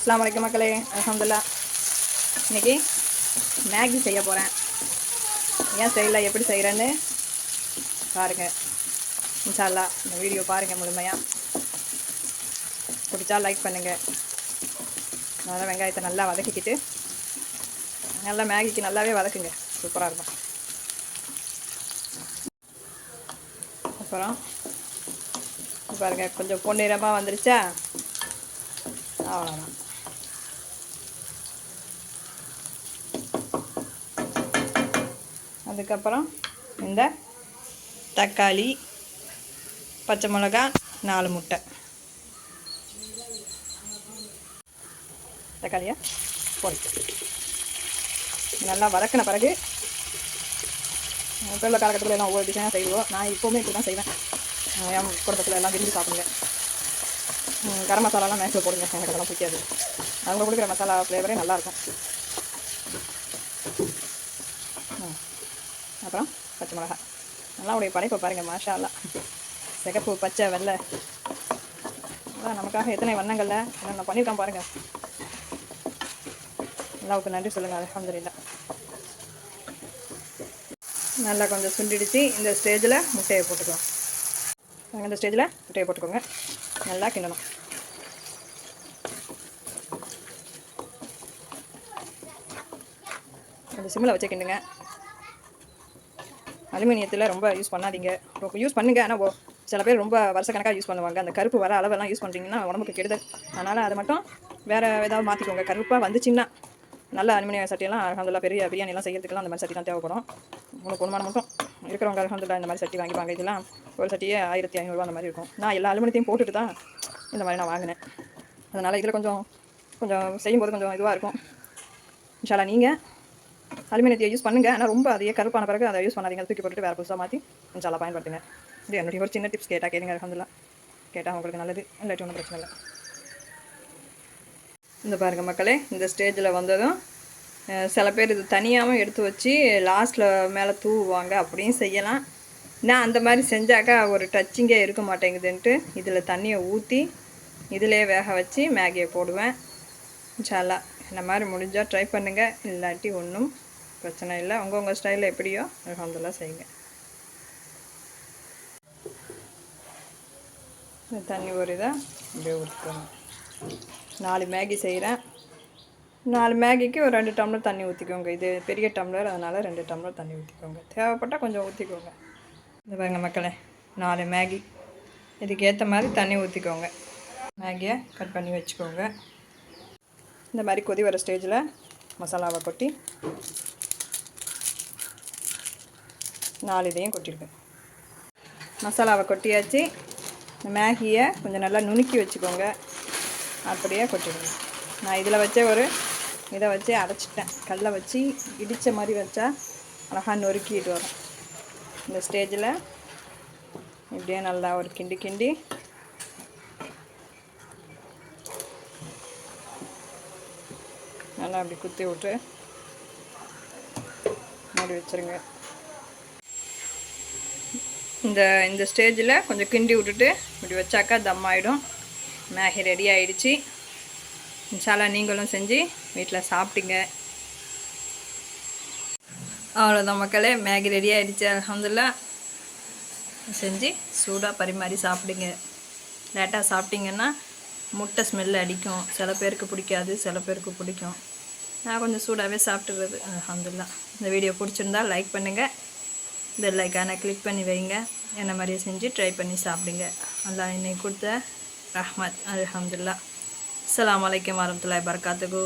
அஸ்லாம் வலைக்கம் மக்களே அலமதுல்லா இன்றைக்கி மேகி செய்ய போகிறேன் ஏன் செய்யல எப்படி செய்கிறேன்னு பாருங்கள் இன்ஷால்லா இந்த வீடியோ பாருங்கள் முழுமையாக பிடிச்சா லைக் பண்ணுங்கள் அதனால் வெங்காயத்தை நல்லா வதக்கிக்கிட்டு நல்லா மேகிக்கு நல்லாவே வதக்குங்க. சூப்பராக இருக்கும். அப்புறம் பாருங்கள் கொஞ்சம் பொன்னிறமாக வந்துருச்சா? அவ்வளோதான் அதுக்கப்புறம் இந்த தக்காளி பச்சை மிளகா நாலு முட்டை. தக்காளியை போட்டு நல்லா வதக்கின பிறகு இப்போ உள்ள காலகட்டத்தில் எல்லாம் ஒவ்வொரு டிசைனாக செய்வோம். நான் இப்போவுமே இப்படி தான் செய்வேன். என் குடும்பத்தில் எல்லாம் விரும்பி சாப்பிடுங்க. கரம் மசாலாலாம் மேக்ஸில் போடுங்க. எனக்கு அதெல்லாம் பிடிக்காது. அவங்க கொடுக்குற மசாலா ஃப்ளேவரே நல்லாயிருக்கும் அப்புறம் பச்சை மிளகா நல்லா உடைய படைப்பை பாருங்கள் மாஷாலாம் சிகப்பு பச்சை வெள்ளை. அதான் நமக்காக எத்தனை வண்ணங்களில் என்னென்ன பண்ணியிருக்கான் பாருங்கள் அல்லாவுக்கு நன்றி சொல்லுங்கள் அலமதுல்லா நல்லா கொஞ்சம் சுண்டிடுச்சு. இந்த ஸ்டேஜில் முட்டையை போட்டுக்கலாம். நாங்கள் இந்த ஸ்டேஜில் முட்டையை போட்டுக்கோங்க. நல்லா கிண்டணும். கொஞ்சம் சிம்மில் வச்சு கிண்டுங்க. அலுமினியத்தில் ரொம்ப யூஸ் பண்ணாதீங்க. ரொம்ப யூஸ் பண்ணுங்கள் ஆனால் ஓ- சில பேர் ரொம்ப வருஷக்கணக்காக யூஸ் பண்ணுவாங்க. அந்த கருப்பு வர அளவெல்லாம் யூஸ் பண்ணுறீங்கன்னா உடம்புக்கு கெடுதல். அதனால் அதை மட்டும் வேறு ஏதாவது மாற்றிக்கோங்க கருப்பாக வந்துச்சுன்னா நல்ல அலுமினிய சட்டியெல்லாம் அலமதுல்லா பெரிய பிரியாணிலாம் செய்யறதுக்குலாம் அந்த மாதிரி சட்டி தான் தேவைப்படும். உங்களுக்கு ஒன்றுமான மட்டும் இருக்கிறவங்க அலமதுல்லா இந்த மாதிரி சட்டி வாங்கிப்பாங்க இதெல்லாம் ஒரு சட்டியே ஆயிரத்தி ஐநூறுரூவா அந்த மாதிரி இருக்கும். நான் எல்லா அலுமினியத்தையும் போட்டுட்டு தான் இந்த மாதிரி நான் வாங்கினேன். அதனால் இதில் கொஞ்சம் கொஞ்சம் செய்யும்போது கொஞ்சம் இதுவாக இருக்கும். இன்ஷாலா நீங்கள் அலுமினியத்தை யூஸ் பண்ணுங்கள் ஆனால் ரொம்ப அதையே கருப்பான பிறகு அதை யூஸ் பண்ணாதீங்க. தூக்கி போட்டுட்டு வேறு புதுசாக மாற்றி இன்ஷால்லா பயன்படுத்துங்க. இது என்னுடைய ஒரு சின்ன டிப்ஸ் கேட்டால் கேளுங்க அலமதுல்லா கேட்டால் உங்களுக்கு நல்லது. இல்லாட்டி ஒன்றும் பிரச்சனை இல்லை. இந்த பாருங்கள் மக்களே இந்த ஸ்டேஜில் வந்ததும் சில பேர் இது தனியாகவும் எடுத்து வச்சு லாஸ்ட்டில் மேலே தூவுவாங்க. அப்படியும் செய்யலாம். நான் அந்த மாதிரி செஞ்சாக்கா ஒரு டச்சிங்கே இருக்க மாட்டேங்குதுன்ட்டு இதில் தண்ணியை ஊற்றி இதிலே வேக வச்சு மேகியை போடுவேன். இன்ஷால்லா இந்த மாதிரி முடிஞ்சால் ட்ரை பண்ணுங்கள் இல்லாட்டி ஒன்றும் பிரச்சனை இல்லை. உங்கள் உங்கள் ஸ்டைலில் எப்படியோ அலமதுல்லா செய்யுங்க. இந்த தண்ணி ஒரு இதாக அப்படியே ஊற்றிக்கோங்க நாலு மேகி செய்கிறேன் நாலு மேகிக்கு ஒரு ரெண்டு டம்ளர் தண்ணி ஊற்றிக்கோங்க இது பெரிய டம்ளர் அதனால் ரெண்டு டம்ளர் தண்ணி ஊற்றிக்கோங்க தேவைப்பட்டால் கொஞ்சம் ஊற்றிக்கோங்க இந்த பாருங்க மக்களே நாலு மேகி. இதுக்கு ஏற்ற மாதிரி தண்ணி ஊற்றிக்கோங்க மேகியை கட் பண்ணி வச்சுக்கோங்க. இந்த மாதிரி கொதி வர ஸ்டேஜில் மசாலாவை கொட்டி நாலு இதையும் கொட்டிடுவேன் மசாலாவை கொட்டியாச்சு. இந்த மேகியை கொஞ்சம் நல்லா நுணுக்கி வச்சுக்கோங்க. அப்படியே கொட்டிடுங்க. நான் இதில் வச்ச ஒரு இதை வச்சு அரைச்சிட்டேன். கல்லை வச்சு இடித்த மாதிரி வச்சா அழகாக நொறுக்கிட்டு வரும். இந்த ஸ்டேஜில் இப்படியே நல்லா ஒரு கிண்டி கிண்டி நல்லா அப்படி குத்தி விட்டு மூடி வச்சுருங்க. இந்த இந்த ஸ்டேஜில் கொஞ்சம் கிண்டி விட்டுட்டு இப்படி வச்சாக்கா தம் ஆகிடும் மேகி ரெடி ஆகிடுச்சி இன்ஷாலா நீங்களும் செஞ்சு வீட்டில் சாப்பிட்டீங்க. அவ்வளோதான் மக்களே மேகி ரெடி ஆகிடுச்சு அலமதுல்லா செஞ்சு சூடாக பரிமாறி சாப்பிடுங்க. லேட்டாக சாப்பிட்டீங்கன்னா முட்டை ஸ்மெல் அடிக்கும். சில பேருக்கு பிடிக்காது சில பேருக்கு பிடிக்கும். நான் கொஞ்சம் சூடாகவே சாப்பிட்டுறது. அலமதுல்லா இந்த வீடியோ பிடிச்சிருந்தா லைக் பண்ணுங்கள் பெல் ஐக்கானை கிளிக் பண்ணி வைங்க. என்ன மாதிரியே செஞ்சு ட்ரை பண்ணி சாப்பிடுங்க. அல்லா இன்னைக்கு கொடுத்த ரஹ்மத் அலமதுல்லா அலாம் வலைக்கம் வரமத்துல்லாஹி வபரகாத்துஹு.